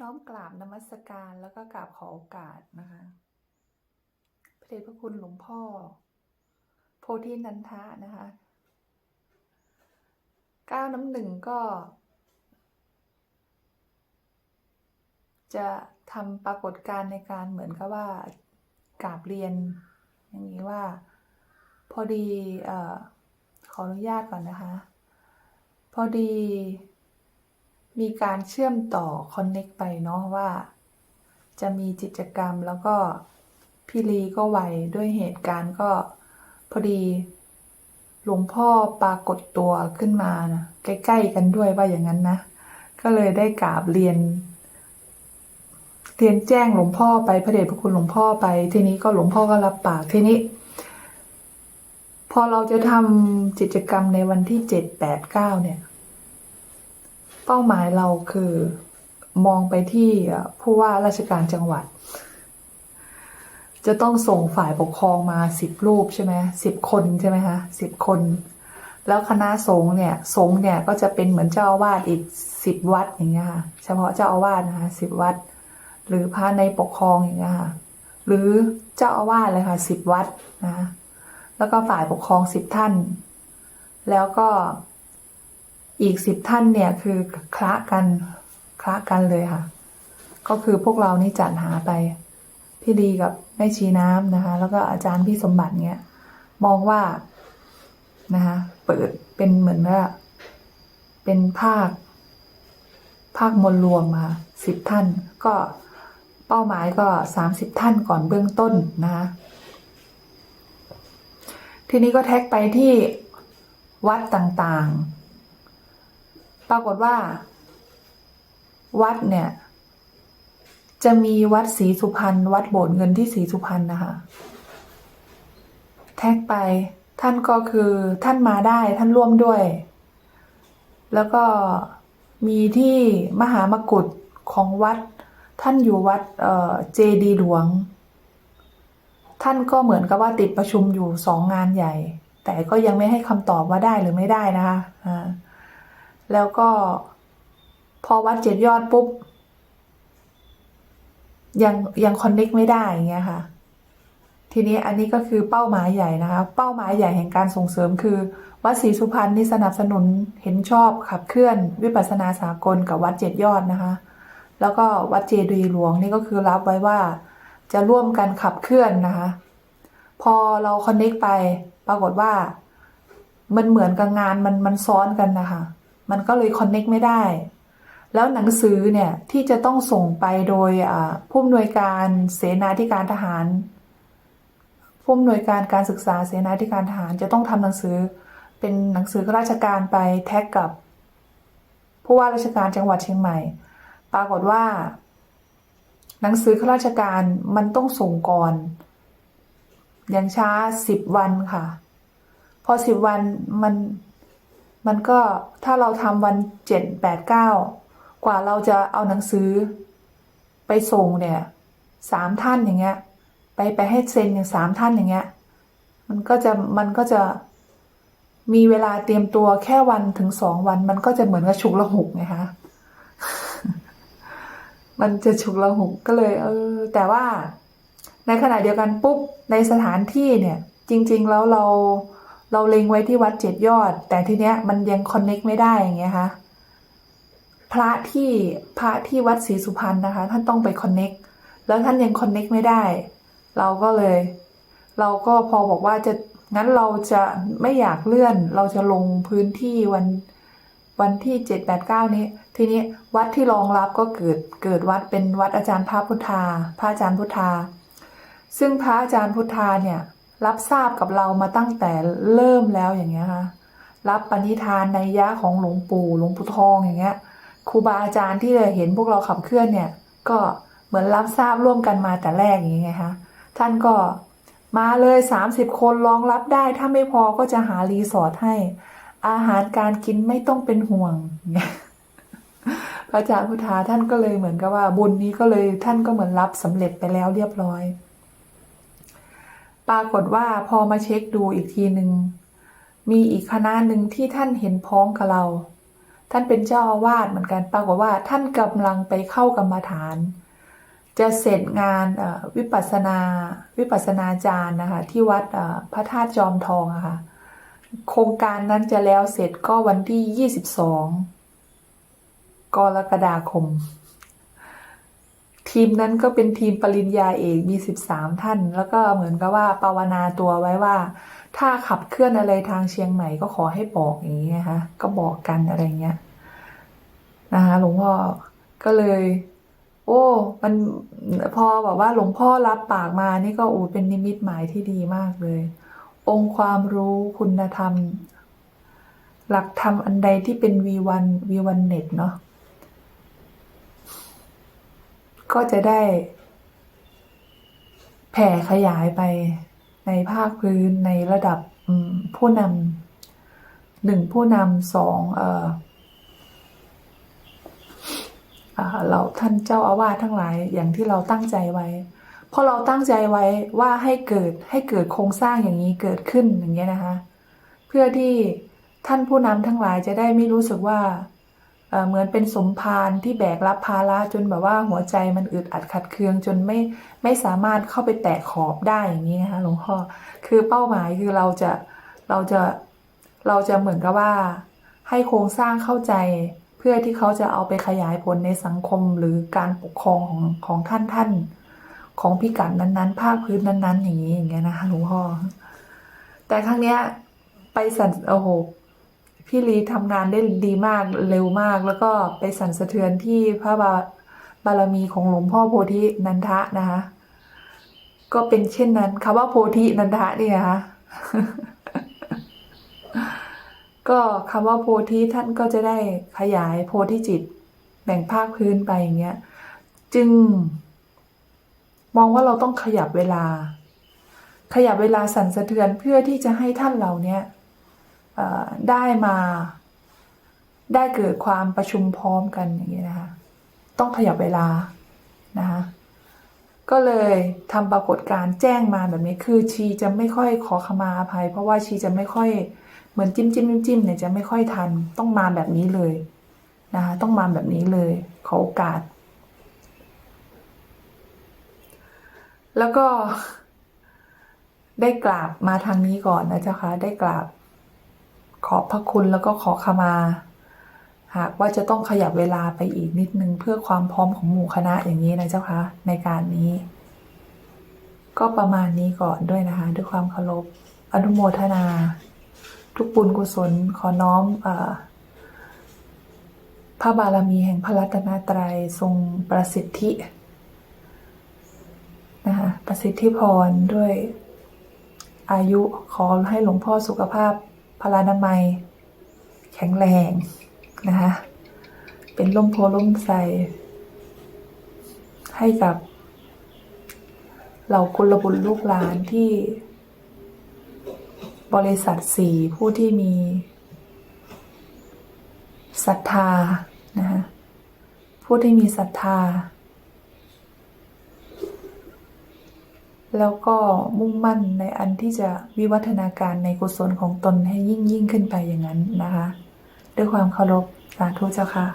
น้อมกราบนมัสการแล้วก็กราบขอโอกาสนะคะพระเดชพระคุณหลวงพ่อ โพธินันทะนะคะก้าวน้ำหนึ่งก็ จะทำปรากฏการณ์ในการเหมือนกับว่ากราบเรียน อย่างนี้ว่า พอดีออขออนุญาตก่อนนะคะ พอดี มีการเชื่อมต่อคอนเน็กไปเนาะว่า จะมีกิจกรรมแล้วก็พี่ลีก็ไวด้วยเหตุการณ์ก็พอดีหลวงพ่อปรากฏตัวขึ้นมานะใกล้ๆกันด้วยว่าอย่างนั้นนะ ก็เลยได้กราบเรียน เรียนแจ้งหลวงพ่อไปพระเดชพระคุณหลวงพ่อไป ทีนี้ก็หลวงพ่อก็รับปากทีนี้ พอเราจะทำกิจกรรมในวันที่เจ็ดแปดเก้าเนี่ย เป้าหมายเราคือมองไปที่ผู้ว่าราชการจังหวัด จะต้องส่งฝ่ายปกครองมาสิบรูปใช่ไหมสิบคนใช่ไหมคะสิบคน แล้วคณะสงฆ์เนี่ยสงฆ์เนี่ยก็จะเป็นเหมือนเจ้าอาวาสอีกสิบวัดอย่างเงี้ยค่ะเฉพาะเจ้าอาวาสนะคะสิบวัด หรือพระในปกครองอย่างเงี้ยค่ะหรือเจ้าอาวาสเลยค่ะสิบวัดนะคะแล้วก็ฝ่ายปกครองสิบท่าน แล้วก็ อีกสิบท่านเนี่ยคือคละกันคละกันเลยค่ะ ก็คือพวกเรานี่จัดหาไป พี่ดีกับแม่ชีน้ำนะคะ แล้วก็อาจารย์พี่สมบัติเนี่ยมองว่านะคะเปิดเป็นเหมือนว่าเป็นภาค ภาคมวลรวมมาสิบท่าน ก็เป้าหมายก็สามสิบท่านก่อนเบื้องต้นนะคะทีนี้ก็แท็กไปที่วัดต่างๆ ปรากฏว่า วัดเนี่ย จะมีวัดศรีสุพรรณวัดโบสถ์เงินที่ศรีสุพรรณนะคะ แท็กไปท่านก็คือท่านมาได้ท่านร่วมด้วย แล้วก็มีที่มหามกุฏของวัด ท่านอยู่วัดเเจดีหลวง ท่านก็เหมือนกับว่าติดประชุมอยู่สองงานใหญ่ แต่ก็ยังไม่ให้คำตอบว่าได้หรือไม่ได้นะคะ แล้วก็ พอวัดเจ็ดยอดปุ๊บ ยังยังคอนเน็กไม่ได้อย่างเงี้ยค่ะ ทีนี้อันนี้ก็คือเป้าหมายใหญ่นะคะ เป้าหมายใหญ่แห่งการส่งเสริมคือ วัดศรีสุพรรณนี่สนับสนุนเห็นชอบขับเคลื่อน วิปัสสนาสากลกับวัดเจ็ดยอดนะคะ แล้วก็วัดเจดีหลวงนี่ก็คือรับไว้ว่า จะร่วมกันขับเคลื่อนนะคะ พอเราคอนเน็กไปปรากฏว่า มันเหมือนกับงานมันมันซ้อนกันนะคะ มันก็เลยคอนเน็กไม่ได้ แล้วหนังสือเนี่ยที่จะต้องส่งไปโดยผู้อำนวยการเสนาธิการทหารผู้อำนวยการการศึกษาเสนาธิการทหารจะต้องทำหนังสือเป็นหนังสือข้าราชการไปแท็กกับ ผู้ว่าราชการจังหวัดเชียงใหม่ ปรากฏว่า หนังสือข้าราชการมันต้องส่งก่อนอย่างช้าสิบวันค่ะ พอสิบวันมัน มันก็ถ้าเราทำวันเจ็ดแปดเก้ากว่าเราจะเอาหนังสือ ไปส่งเนี่ยสามท่านอย่างเงี้ย ไปไปให้เซ็นอย่างสามท่านอย่างเงี้ย มันก็จะมันก็จะมีเวลาเตรียมตัวแค่วันถึงสองวัน มันก็จะเหมือนกับฉุกละหุกไงคะมันจะฉุกละหุกก็เลย เออ แต่ว่าในขณะเดียวกันปุ๊บในสถานที่เนี่ย จริง ๆ แล้วเรา เราเล็งไว้ที่วัดเจ็ดยอด แต่ทีเนี้ยมันยังคอนเน็กไม่ได้อย่างเงี้ยค่ะพระที่พระที่วัดศรีสุพรรณนะคะ ท่านต้องไปคอนเน็กแล้วท่านยังคอนเน็กไม่ได้ เราก็เลย เราก็พอบอกว่าจะงั้นเราจะไม่อยากเลื่อน เราจะลงพื้นที่วันวันที่เจ็ดแปดเก้านี้ ทีนี้วัดที่รองรับก็เกิดเกิดวัดเป็นวัดอาจารย์พระพุทธา พระอาจารย์พุทธา ซึ่งพระอาจารย์พุทธาเนี่ย รับทราบกับเรามาตั้งแต่เริ่มแล้วอย่างเงี้ยค่ะรับปณิธานในยะของหลวงปู่หลวงปู่ทองอย่างเงี้ยครูบาอาจารย์ที่เห็นพวกเราขับเคลื่อนเนี่ย ก็เหมือนรับทราบร่วมกันมาแต่แรกอย่างเงี้ยคะท่านก็มาเลยสามสิบคนรองรับได้ ถ้าไม่พอก็จะหารีสอร์ทให้ อาหารการกินไม่ต้องเป็นห่วงพระอาจารย์พุทธาท่านก็เลยเหมือนกับว่าบุญนี้ก็เลยท่านก็เหมือนรับสำเร็จไปแล้วเรียบร้อย ปรากฏว่าพอมาเช็คดูอีกทีหนึ่งมีอีกคณะหนึ่งที่ท่านเห็นพ้องกับเรา ท่านเป็นเจ้าอาวาสเหมือนกันปรากฏว่าท่านกำลังไปเข้ากรรมฐาน จะเสร็จงานวิปัสนาวิปัสนาจารย์นะคะที่วัดพระธาตุจอมทองะค่ะโครงการนั้นจะแล้วเสร็จก็วันที่ 22 กรกฎาคม ทีมนั้นก็เป็นทีมปริญญาเอกมี 13 ท่าน แล้วก็เหมือนกับว่าภาวนาตัวไว้ว่า ถ้าขับเคลื่อนอะไรทางเชียงใหม่ก็ขอให้บอกอย่างนี้นะคะก็บอกกันอะไรเงี้ยนะคะหลวงพ่อก็เลย โอ้ มันพอแบบว่าหลวงพ่อรับปากมานี่ก็โอ้เป็นนิมิตหมายที่ดีมากเลย องค์ความรู้คุณธรรม หลักธรรมอันใดที่เป็นวีวันวีวันเน็ตเนาะ ก็จะได้ แผ่ขยายไปในภาคพื้นในระดับผู้นำหนึ่งผู้นำสองเออเราท่านเจ้าอาวาสทั้งหลายอย่างที่เราตั้งใจไว้เพราะเราตั้งใจไว้ว่าให้เกิดให้เกิดโครงสร้างอย่างนี้เกิดขึ้นอย่างเงี้ยนะคะ เพื่อที่ท่านผู้นำทั้งหลายจะได้ไม่รู้สึกว่า เหมือนเป็นสมภารที่แบกรับภาระจนแบบว่าหัวใจมันอึดอัดขัดเคืองจนไม่ไม่สามารถเข้าไปแตะขอบได้อย่างนี้นะคะหลวงพ่อคือเป้าหมายคือเราจะเราจะเราจะเหมือนกับว่า ให้โครงสร้างเข้าใจเพื่อที่เขาจะเอาไปขยายผลในสังคมหรือการปกครองของของท่านท่านของพิกัดนั้นๆ ภาคพื้นนั้น ๆ อย่างนี้อย่างเงี้ยนะคะหลวงพ่อแต่ครั้งเนี้ยไปสั่นโอ้โห พี่ลีทำงานได้ดีมากเร็วมาก แล้วก็ไปสั่นสะเทือนที่พระบาบารมีของหลวงพ่อโพธินันทะนะคะ ก็เป็นเช่นนั้นคำว่าโพธินันทะเนี่ยนะคะก็คำว่าโพธิท่านก็จะได้ขยายโพธิจิต แบ่งภาคพื้นไปอย่างเงี้ย จึง มองว่าเราต้องขยับเวลา ขยับเวลาสั่นสะเทือนเพื่อที่จะให้ท่านเราเนี่ย ได้มาได้เกิดความประชุมพร้อมกันอย่างนี้นะคะ ต้องขยับเวลานะคะก็เลยทำปรากฏการแจ้งมาแบบนี้คือชีจะไม่ค่อยขอขมาอภัย เพราะว่าชีจะไม่ค่อยเหมือนจิ้มจิ้มจิ้มจิ้มเนี่ยจะไม่ค่อยทันต้องมาแบบนี้เลยนะคะต้องมาแบบนี้เลย ขอโอกาส แล้วก็ได้กราบมาทางนี้ก่อนนะเจ้าคะได้กราบ ขอบพระคุณแล้วก็ขอขมา หากว่าจะต้องขยับเวลาไปอีกนิดนึง เพื่อความพร้อมของหมู่คณะอย่างนี้นะเจ้าคะในการนี้ ก็ประมาณนี้ก่อนด้วยนะคะ ด้วยความเคารพอนุโมทนา ทุกบุญกุศลขอน้อมออพระบารมีแห่งพระรัตนตรัยทรงประสิทธินะคะประสิทธิพรด้วยอายุขอให้หลวงพ่อสุขภาพ พลานามัย แข็งแรงนะคะเป็นล่มโพล่มใสให้กับเหล่ากุลบุตรลูกหลานที่บริษัทสี่ผู้ที่มีศรัทธานะคะผู้ที่มีศรัทธา แล้วก็มุ่งมั่นในอันที่จะวิวัฒนาการในกุศลของตนให้ยิ่งยิ่งขึ้นไปอย่างนั้นนะคะ ด้วยความเคารพสาธุเจ้าค่ะ